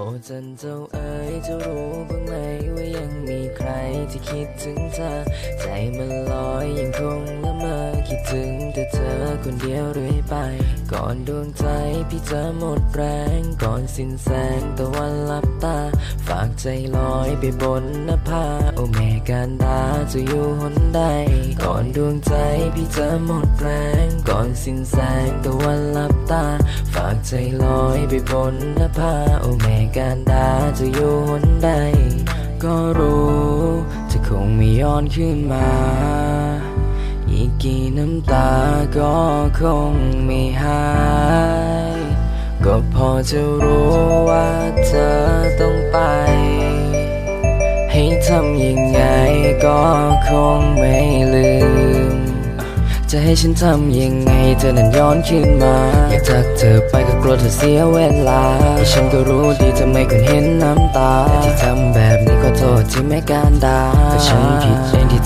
โอ้จันเจ้าเอ๋ยจะรู้บ้างไหมว่ายังมีใครที่คิดถึงเธอ ใจมันลอยยังคงละเมอคิดถึงแต่เธอคนเดียวเรื่อยไป ก่อนดวงใจพี่จะหมดแรงก่อนสิ้นแสงตะวันลับตา ฝากใจลอยไปบนนภาโอแม่การดาจะอยู่หนใด ก่อนดวงใจพี่จะหมดแรงก่อนสิ้นแสงตะวันลับตา ฝากใจลอยไปบนนภาโอแม่การดาจะอยู่หนใด ก็รู้จะคงไม่ย้อนขึ้นมา กี่น้ำตาก็คงไม่หาย ก็พอจะรู้ว่าเธอต้องไป ให้ทำยังไงก็คงไม่ลืม จะให้ฉันทำยังไงเธอนั้นย้อนขึ้นมา อยากทักเธอไปก็กลัวเธอเสียเวลาแต่ฉันก็รู้ดีทำไมคุณเห็นน้ำตาแต่ที่ทำแบบนี้ขอโทษที่ไม่การดาแต่ฉันผิด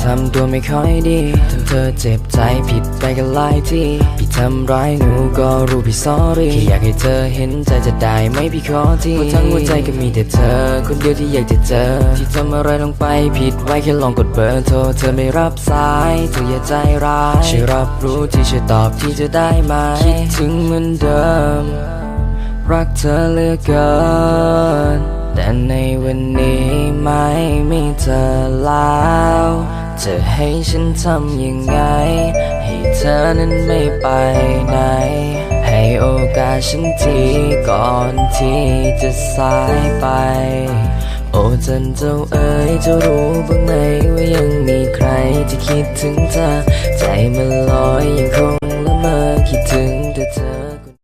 ที่ทำตัวไม่ค่อยดีทำเธอเจ็บใจผิดไปกันหลายที่พี่ทำร้ายหนูก็รู้พี่ sorry แค่อยากให้เธอเห็นใจจะได้ไหมพี่ขอทีหัวทั้งหัวใจก็มีแต่เธอ คนเดียวที่อยากจะเจอ ที่ทำอะไรลงไปผิดไว้แค่ลองกดเบอร์โทรเธอไม่รับสายเธออย่าใจร้ายช่วยรับรู้ที่ช่วยตอบที่จะได้ไหมคิดถึงเหมือนเดิม รักเธอเหลือเกิน แต่ในวันนี้ไม่มีเธอแล้ว จะให้ฉันทำยังไง ให้เธอนั้นไม่ไปไหน ให้โอกาสฉันทีก่อนที่จะสายไป โอ้จันเจ้าเอ๋ยเจ้ารู้บ้างไหมว่ายังมีใครที่คิดถึงเธอ ใจมันลอยยังคงละเมอคิดถึง